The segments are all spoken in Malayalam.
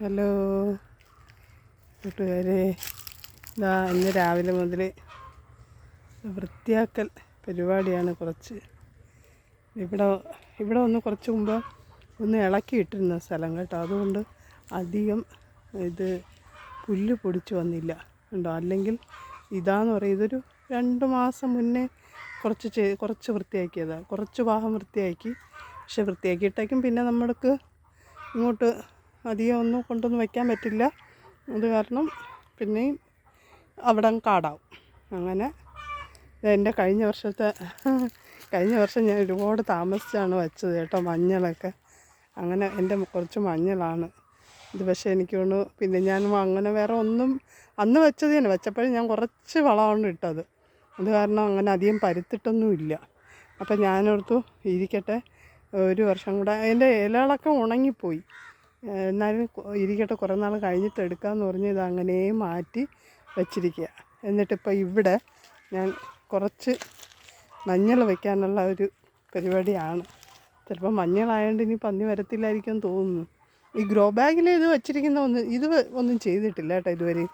ഹലോ. കൂട്ടുകാരെ ഇതാ ഇന്ന് രാവിലെ മുതൽ വൃത്തിയാക്കൽ പരിപാടിയാണ് കുറച്ച്. ഇവിടെ ഇവിടെ ഒന്ന് കുറച്ച് മുമ്പ് ഒന്ന് ഇളക്കിയിട്ടിരുന്ന സ്ഥലം കേട്ടോ. അതുകൊണ്ട് അധികം ഇത് പുല്ല് പൊടിച്ച് വന്നില്ല ഉണ്ടോ അല്ലെങ്കിൽ ഇതാന്ന് പറയും ഇതൊരു രണ്ട് മാസം മുന്നേ കുറച്ച് ചെയ് കുറച്ച് വൃത്തിയാക്കിയതാണ് കുറച്ച് ഭാഗം വൃത്തിയാക്കി പക്ഷെ വൃത്തിയാക്കിയിട്ടേക്കും പിന്നെ നമ്മൾക്ക് ഇങ്ങോട്ട് അധികം ഒന്നും കൊണ്ടൊന്നും വയ്ക്കാൻ പറ്റില്ല. അത് കാരണം പിന്നെയും അവിടെ കാടാവും. അങ്ങനെ എന്റെ കഴിഞ്ഞ വർഷത്തെ കഴിഞ്ഞ വർഷം ഞാൻ ഒരുപാട് താമസിച്ചാണ് വെച്ചത് കേട്ടോ മഞ്ഞളൊക്കെ. അങ്ങനെ എന്റെ കുറച്ച് മഞ്ഞളാണ്. ഇത് പക്ഷേ എനിക്ക് തോന്നുന്നു പിന്നെ ഞാൻ അങ്ങനെ വേറെ ഒന്നും അന്ന് വെച്ചത് തന്നെ. വെച്ചപ്പോഴും ഞാൻ കുറച്ച് വളമാണ് ഇട്ടത്. അത് കാരണം അങ്ങനെ അധികം പരുത്തിട്ടൊന്നും ഇല്ല. അപ്പം ഞാനോർത്തു ഇരിക്കട്ടെ ഒരു വർഷം കൂടെ. അതിന്റെ ഇലകളൊക്കെ ഉണങ്ങിപ്പോയി. എന്നാലും ഇരിക്കട്ടെ കുറേ നാൾ കഴിഞ്ഞിട്ട് എടുക്കാമെന്ന് പറഞ്ഞ് ഇത് അങ്ങനെ മാറ്റി വെച്ചിരിക്കുക. എന്നിട്ടിപ്പോൾ ഇവിടെ ഞാൻ കുറച്ച് മഞ്ഞൾ വയ്ക്കാനുള്ള ഒരു പരിപാടിയാണ്. ചിലപ്പോൾ മഞ്ഞളായതുകൊണ്ട് ഇനി പന്നി വരത്തില്ലായിരിക്കും തോന്നുന്നു. ഈ ഗ്രോ ബാഗിൽ ഇത് വച്ചിരിക്കുന്ന ഒന്ന് ഇത് ഒന്നും ചെയ്തിട്ടില്ല കേട്ടോ ഇതുവരെ.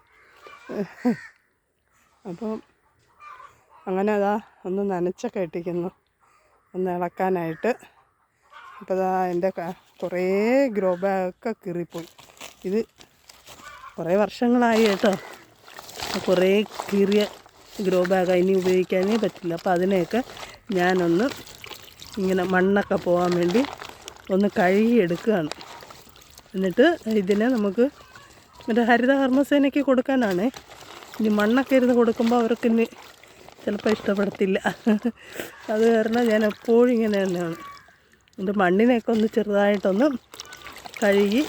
അപ്പം അങ്ങനെ അതാ ഒന്ന് നനച്ചൊക്കെ ഇട്ടിരിക്കുന്നു. ഒന്ന് ഇളക്കാനായിട്ട്. അപ്പോൾ അതാ എന്റെ കുറേ ഗ്രോ ബാഗൊക്കെ കീറിപ്പോയി. ഇത് കുറേ വർഷങ്ങളായി കേട്ടോ. കുറേ കീറിയ ഗ്രോ ബാഗ് ഇനി ഉപയോഗിക്കാനേ പറ്റില്ല. അപ്പോൾ അതിനെയൊക്കെ ഞാനൊന്ന് ഇങ്ങനെ മണ്ണൊക്കെ പോകാൻ വേണ്ടി ഒന്ന് കഴുകി എടുക്കുകയാണ് എന്നിട്ട് ഇതിനെ നമുക്ക് മറ്റേ ഹരിത കർമ്മസേനയ്ക്ക് കൊടുക്കാനാണേ. ഇനി മണ്ണൊക്കെ ഇരുന്ന് കൊടുക്കുമ്പോൾ അവർക്ക് ഇനി ചിലപ്പോൾ ഇഷ്ടപ്പെടത്തില്ല. അത് കാരണം ഞാൻ എപ്പോഴും ഇങ്ങനെ തന്നെയാണ്. എന്റെ മണ്ണിനെയൊക്കെ ഒന്ന് ചെറുതായിട്ടൊന്ന് കഴുകി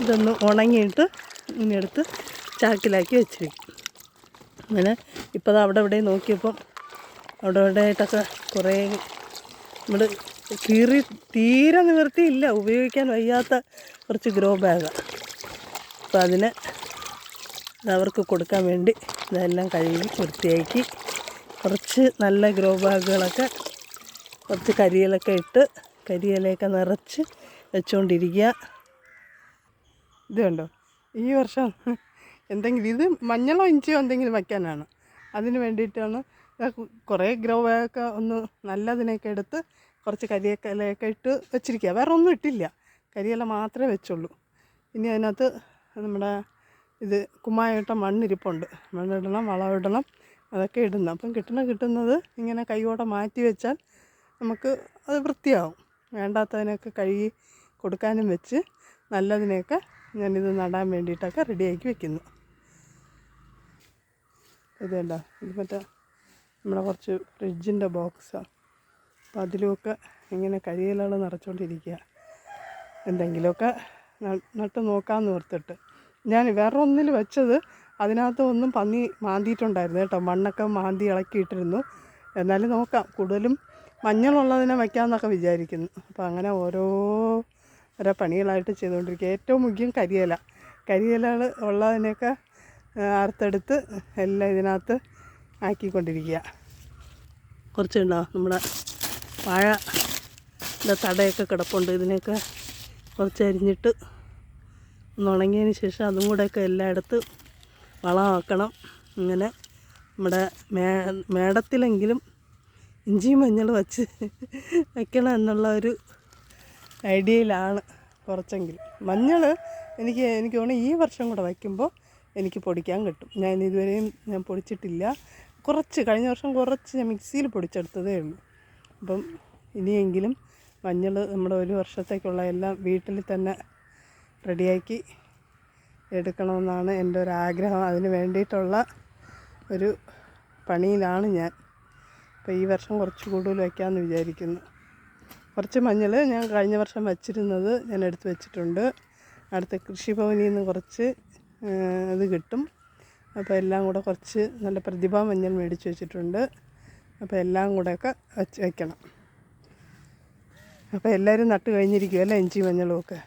ഇതൊന്ന് ഉണങ്ങിയിട്ട് ഇനി എടുത്ത് ചാക്കിലാക്കി വെച്ചിരിക്കും. അങ്ങനെ ഇപ്പോൾ അവിടെ ഇവിടെ നോക്കിയപ്പം അവിടെ ഇവിടെ ആയിട്ടൊക്കെ കുറേ നമ്മൾ കീറി തീരെ നിവർത്തിയില്ല ഉപയോഗിക്കാൻ വയ്യാത്ത കുറച്ച് ഗ്രോ ബാഗാണ് അപ്പോൾ അതിന് അവർക്ക് കൊടുക്കാൻ വേണ്ടി ഇതെല്ലാം കഴുകി വൃത്തിയാക്കി കുറച്ച് നല്ല ഗ്രോ ബാഗുകളൊക്കെ കുറച്ച് കരിയിലൊക്കെ ഇട്ട് കരിയിലയൊക്കെ നിറച്ച് വെച്ചുകൊണ്ടിരിക്കുക ഇത് കണ്ടോ ഈ വർഷം എന്തെങ്കിലും ഇത് മഞ്ഞളോ ഇഞ്ചിയോ എന്തെങ്കിലും വയ്ക്കാനാണ് അതിന് വേണ്ടിയിട്ടാണ് കുറേ ഗ്രോ ബാഗൊക്കെ ഒന്ന് നല്ലതിനൊക്കെ എടുത്ത് കുറച്ച് കരിയക്കലയൊക്കെ ഇട്ട് വെച്ചിരിക്കുക വേറെ ഒന്നും ഇട്ടില്ല. കരിയില മാത്രമേ വെച്ചുള്ളൂ. ഇനി അതിനകത്ത് നമ്മുടെ ഇത് കുമ്മായിട്ട മണ്ണിരിപ്പുണ്ട്. മണ്ണിടണം വളമിടണം അതൊക്കെ ഇടുന്നു അപ്പം കിട്ടണ കിട്ടുന്നത് ഇങ്ങനെ കൈയോടെ മാറ്റി വെച്ചാൽ നമുക്ക് അത് വൃത്തിയാവും. വേണ്ടാത്തതിനൊക്കെ കഴുകി കൊടുക്കാനും വെച്ച് നല്ലതിനെയൊക്കെ ഞാനിത് നടാൻ വേണ്ടിയിട്ടൊക്കെ റെഡിയാക്കി വെക്കുന്നു. ഇത് കണ്ടോ? ഇത് മറ്റേ നമ്മുടെ കുറച്ച് ഫ്രിഡ്ജിന്റെ ബോക്സാണ് അപ്പോൾ അതിലുമൊക്കെ ഇങ്ങനെ കരിയിലകൾ നിറച്ചുകൊണ്ടിരിക്കുക എന്തെങ്കിലുമൊക്കെ നട്ട് നോക്കാമെന്ന് ഓർത്തിട്ട്. ഞാൻ വേറെ ഒന്നിൽ വെച്ചത് അതിനകത്ത് ഒന്നും പന്നി മാന്തിയിട്ടുണ്ടായിരുന്നു കേട്ടോ. മണ്ണൊക്കെ മാന്തി ഇളക്കിയിട്ടിരുന്നു. എന്നാലും നോക്കാം. കൂടുതലും മഞ്ഞളുള്ളതിനെ വയ്ക്കാമെന്നൊക്കെ വിചാരിക്കുന്നു. അപ്പോൾ അങ്ങനെ ഓരോ ഓരോ പണികളായിട്ട് ചെയ്തുകൊണ്ടിരിക്കുക. ഏറ്റവും മുഖ്യം കരിയില. കരിയിലകൾ ഉള്ളതിനെയൊക്കെ അറുത്തെടുത്ത് എല്ലാം ഇതിനകത്ത് ആക്കിക്കൊണ്ടിരിക്കുക. കുറച്ചുണ്ടോ? നമ്മുടെ വാഴ തടയൊക്കെ കിടപ്പുണ്ട്. ഇതിനെയൊക്കെ കുറച്ച് അരിഞ്ഞിട്ട് ഉണങ്ങിയതിന് ശേഷം അതും കൂടെയൊക്കെ എല്ലായിടത്ത് വളമാക്കണം ഇങ്ങനെ നമ്മുടെ മേ മേടത്തിലെങ്കിലും ഇഞ്ചി മഞ്ഞൾ വച്ച് വയ്ക്കണം എന്നുള്ള ഒരു ഐഡിയയിലാണ് കുറച്ചെങ്കിലും മഞ്ഞൾ എനിക്ക് എനിക്ക് തോന്നുന്നു ഈ വർഷം കൂടെ വയ്ക്കുമ്പോൾ എനിക്ക് പൊടിക്കാൻ കിട്ടും. ഞാൻ ഇതുവരെയും ഞാൻ പൊടിച്ചിട്ടില്ല. കുറച്ച് കഴിഞ്ഞ വർഷം കുറച്ച് ഞാൻ മിക്സിയിൽ പൊടിച്ചെടുത്തതേ ഉള്ളൂ. അപ്പം ഇനിയെങ്കിലും മഞ്ഞൾ നമ്മുടെ ഒരു വർഷത്തേക്കുള്ള എല്ലാം വീട്ടിൽ തന്നെ റെഡിയാക്കി എടുക്കണമെന്നാണ് എന്റെ ഒരു ആഗ്രഹം. അതിന് വേണ്ടിയിട്ടുള്ള ഒരു പണിയിലാണ് ഞാൻ. അപ്പോൾ ഈ വർഷം കുറച്ച് കൂടുതൽ വയ്ക്കാമെന്ന് വിചാരിക്കുന്നു. കുറച്ച് മഞ്ഞൾ ഞാൻ കഴിഞ്ഞ വർഷം വച്ചിരുന്നത് ഞാൻ എടുത്ത് വെച്ചിട്ടുണ്ട്. അടുത്ത കൃഷിഭവനിൽ നിന്ന് കുറച്ച് ഇത് കിട്ടും. അപ്പോൾ എല്ലാം കൂടെ കുറച്ച് നല്ല പ്രതിഭ മഞ്ഞൾ മേടിച്ച് വെച്ചിട്ടുണ്ട്. അപ്പോൾ എല്ലാം കൂടെയൊക്കെ വെച്ച് വയ്ക്കണം അപ്പോൾ എല്ലാവരും നട്ട് കഴിഞ്ഞിരിക്കുമല്ലേ ഇഞ്ചി മഞ്ഞളും ഒക്കെ?